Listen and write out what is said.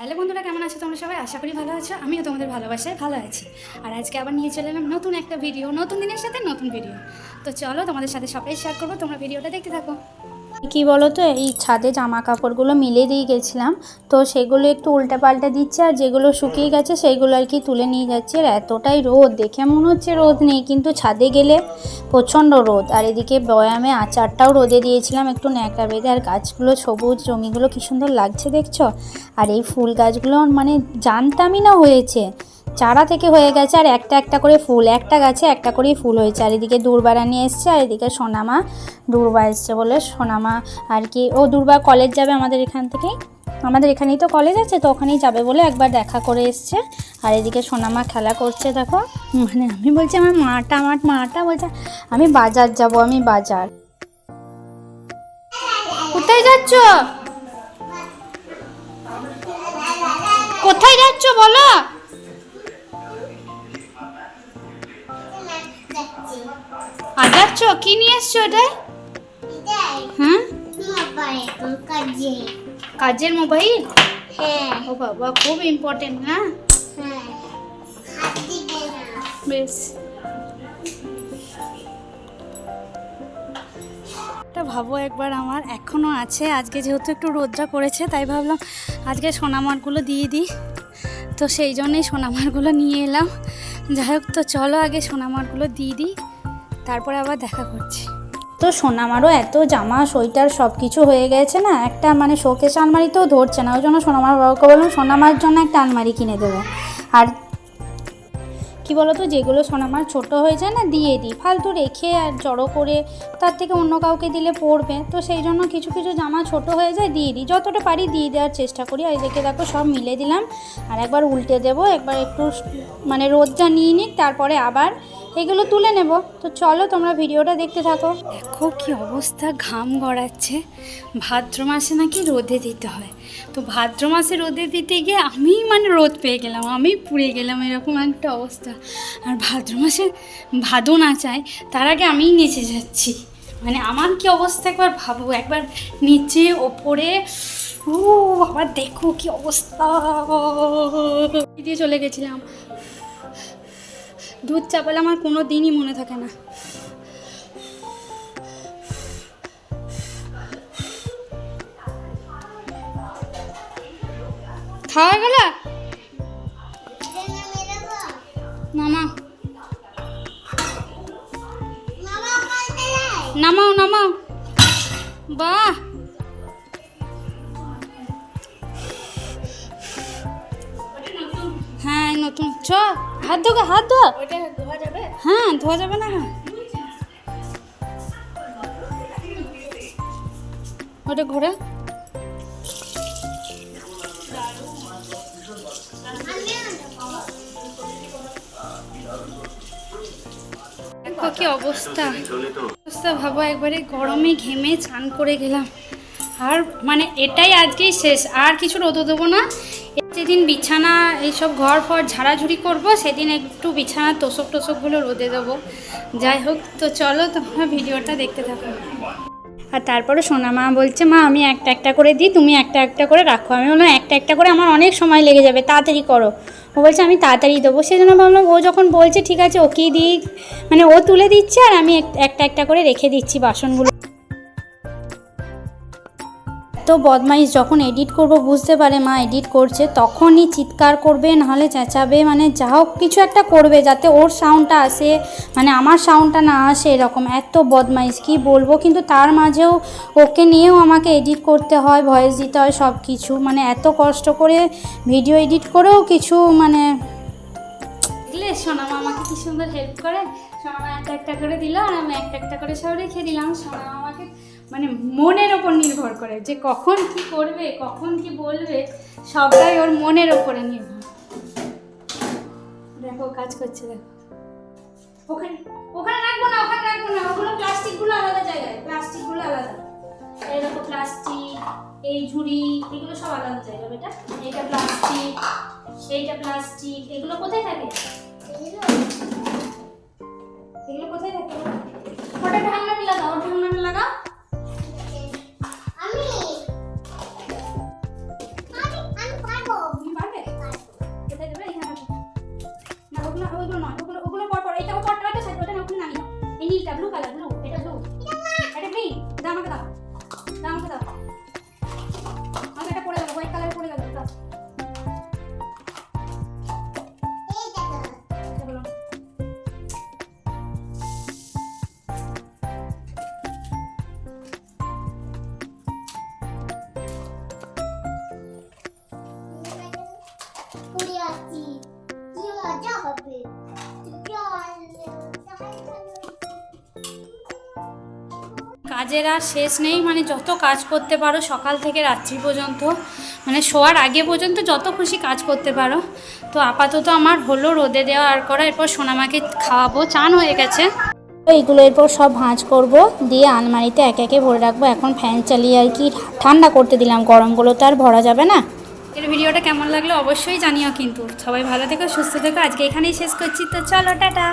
Hello বন্ধুরা, কেমন আছো তোমরা সবাই? আশা করি ভালো আছো। আমিও তোমাদের ভালোবাসায় ভালো আছি। আর আজকে আবার নিয়ে চলে এলাম নতুন একটা ভিডিও নতুন দিনের সাথে নতুন ভিডিও তো চলো তোমাদের সাথে সবাই শেয়ার করব, তোমরা ভিডিওটা দেখতে থাকো। কি বলো তো এই ছাদে জামা কাপড়গুলো মিলে দিয়ে গেছিলাম। তো সেগুলো একটু উল্টে পাল্টে দিচ্ছে আর যেগুলো শুকিয়ে গেছে সেইগুলো আর কি তুলে নিয়ে যাচ্ছে। আর এতটাই রোদ, দেখে মনে হচ্ছে রোদ নেই, কিন্তু ছাদে গেলে প্রচণ্ড রোদ। আর এদিকে বয়ামে আচারটাও রোদে দিয়েছিলাম, একটু ন্যাকড়া বেঁধে। আর গাছগুলো, সবুজ জমিগুলো কি সুন্দর লাগছে দেখছ? আর এই ফুল গাছগুলো মানে জানতামই না হয়েছে। চারা থেকে হয়ে গেছে আর একটা একটা করে ফুল, একটা গাছে একটা করেই ফুল হয়েছে। আর এদিকে দূরবারা নিয়ে এসছে আর এদিকে সোনামা, দূর্বা এসছে বলে সোনামা আর কি। ও দূর্বা কলেজ যাবে আমাদের এখান থেকেই। আমাদের এখানেই তো কলেজ আছে, তো ওখানেই যাবে বলে একবার দেখা করে এসছে। আর এদিকে সোনামা খেলা করছে, দেখো। মানে আমি বলছি, আমার মাটা আমার মাটা বলছে, আমি বাজার যাব, আমি বাজার। কোথায় যাচ্ছ? কোথায় যাচ্ছ বলো? আর যাচ্ছ কি নিয়ে এসছো এটাই হ্যাঁ কাজের মোবাইল? ও বাবা, খুব ইম্পর্টেন্ট না? বেশ। এটা ভাবো একবার আমার এখনও আছে, আজকে যেহেতু একটু রোদটা করেছে তাই ভাবলাম আজকে সোনামারগুলো দিয়ে দিই। তো সেই জন্যই সোনামারগুলো নিয়ে এলাম। যাই হোক তো চলো আগে সোনামারগুলো দিয়ে দিই, তারপরে আবার দেখা করছি। তো সোনামারও এত জামা, সোয়েটার সব কিছু হয়ে গেছে না, একটা মানে শোকেশ আলমারিতেও ধরছে না, ওই জন্য সোনামার বাবাকে বললাম, সোনামার জন্য একটা আলমারি কিনে দেবে। আর কি বলতো, যেগুলো সোনামার ছোট হয়ে যায় না, দিয়ে দিই। ফালতু রেখে আর জড়ো করে তার থেকে অন্য কাউকে দিলে পড়বে। তো সেই জন্য কিছু কিছু জামা ছোট হয়ে যায়, দিয়ে দিই। যতটা পারি দিয়ে দেওয়ার চেষ্টা করি। আর এদিকে দেখো, সব মিলে দিলাম। আর একবার উল্টে দেবো, একবার একটু মানে রোদটা নিয়ে নিক, তারপরে আবার এগুলো তুলে নেব। তো চলো তোমরা ভিডিওটা দেখতে থাকো। দেখো কি অবস্থা ঘাম গড়াচ্ছে। ভাদ্র মাসে নাকি রোদে দিতে হয়। তো ভাদ্র মাসে রোদে দিতে গিয়ে আমি মানে রোদ পেয়ে গেলাম আমি পুড়ে গেলাম এরকম একটা অবস্থা। আর ভাদ্র মাসে ভাদো না চায় তার আগে আমিই নেচে যাচ্ছি। মানে আমার কি অবস্থা একবার ভাবো একবার নিচে ওপরে ও আবার দেখো কি অবস্থা। দিয়ে চলে গেছিলাম। দুধ চাপালে আমার কোনো দিনই মনে থাকে না। খাওয়া গেল? মামা নামাও নামাও। বাহ! এই নতুন। চ, হাত ধোগা হাত ধোয়া হ্যাঁ ধোয়া যাবে না হ্যাঁ। ওটা ঘোরা। কি অবস্থা। অবস্থা ভাবো, একবারে গরমে ঘেমে চান করে গেলাম। আর মানে এটাই আজকেই শেষ। আর কিছু রোদও দেবো না। যেদিন বিছানা, এইসব ঘর ফর ঝাড়াঝুড়ি করব, সেদিন একটু বিছানার তোষক টোষকগুলো রোদে দেবো। যাই হোক, তো চলো তোমরা ভিডিওটা দেখতে থাকো। আর তারপরে সোনা মা বলছে, মা, আমি একটা একটা করে দিই, তুমি একটা একটা করে রাখো। আমি বললাম, একটা একটা করে আমার অনেক সময় লেগে যাবে, তাড়াতাড়ি করো। ও বলছে, আমি তাড়াতাড়ি দেবো। সেই জন্য ভাবলাম, ও যখন বলছে, ঠিক আছে, ওকেই দিই। মানে ও তুলে দিচ্ছে আর আমি একটা একটা করে রেখে দিচ্ছি বাসনগুলো। বদমাইশ যখন এডিট করব বুঝতে পারে মা এডিট করছে, তখনই চিৎকার করবে, নাহলে চেঁচাবে মানে যা হোক কিছু একটা করবে যাতে ওর সাউন্ডটা আসে মানে আমার সাউন্ডটা না আসে এরকম। এত বদমাইশ, কি বলব? কিন্তু তার মাঝেও ওকে নিয়েও আমাকে এডিট করতে হয় ভয়েস দিতে হয় সব কিছু মানে এত কষ্ট করে ভিডিও এডিট করেও কিছু মানে সোনামা আমাকে কি সুন্দর হেল্প করে? সোনামা একটা একটা করে দিল, আর আমি একটা একটা করে সব রেখে দিলাম। সোনামা আমাকে মানে মনের ওপর নির্ভর করে যে কখন কি করবে, কখন কি বলবে, সবটাই ওর মনের ওপরে নির্ভর। দেখো, কাজ করছে, দেখো। ওখানে ওখানে রাখব না, ওখানে রাখব না, ওগুলো প্লাস্টিকগুলো আলাদা জায়গায়, প্লাস্টিকগুলো আলাদা। এই দেখো প্লাস্টিক, এই ঝুড়ি, এগুলো সব আলাদা জায়গা বেটা। এইটা প্লাস্টিক এইটা প্লাস্টিক, এগুলো কোথায় থাকে? এগুলো কোথায় থাকে? ওটা ঢাকনাটা আমাকে দাও না আমাকে দাও আমাকে একটা পরে গেল হোয়াইট কালার পরে গেল দাও কি কাজের আর শেষ নেই মানে যত কাজ করতে পারো সকাল থেকে রাত্রি পর্যন্ত মানে শোয়ার আগে পর্যন্ত যত খুশি কাজ করতে পারো। তো আপাতত আমার হলো রোদে দেওয়া আর করা, এরপর সোনামাকে খাওয়াবো, চান হয়ে গেছে। এইগুলো এরপর সব ভাঁজ করব, দিয়ে আলমারিতে একে একে ভরে রাখব। এখন ফ্যান চালিয়ে আর কি ঠান্ডা করতে দিলাম, গরমগুলো তো আর ভরা যাবে না। এর ভিডিওটা কেমন লাগল অবশ্যই জানিও কিন্তু। সবাই ভালো থেকো, সুস্থ থেকো, আজকে এখানেই শেষ করছি। তো চলো, টাটা।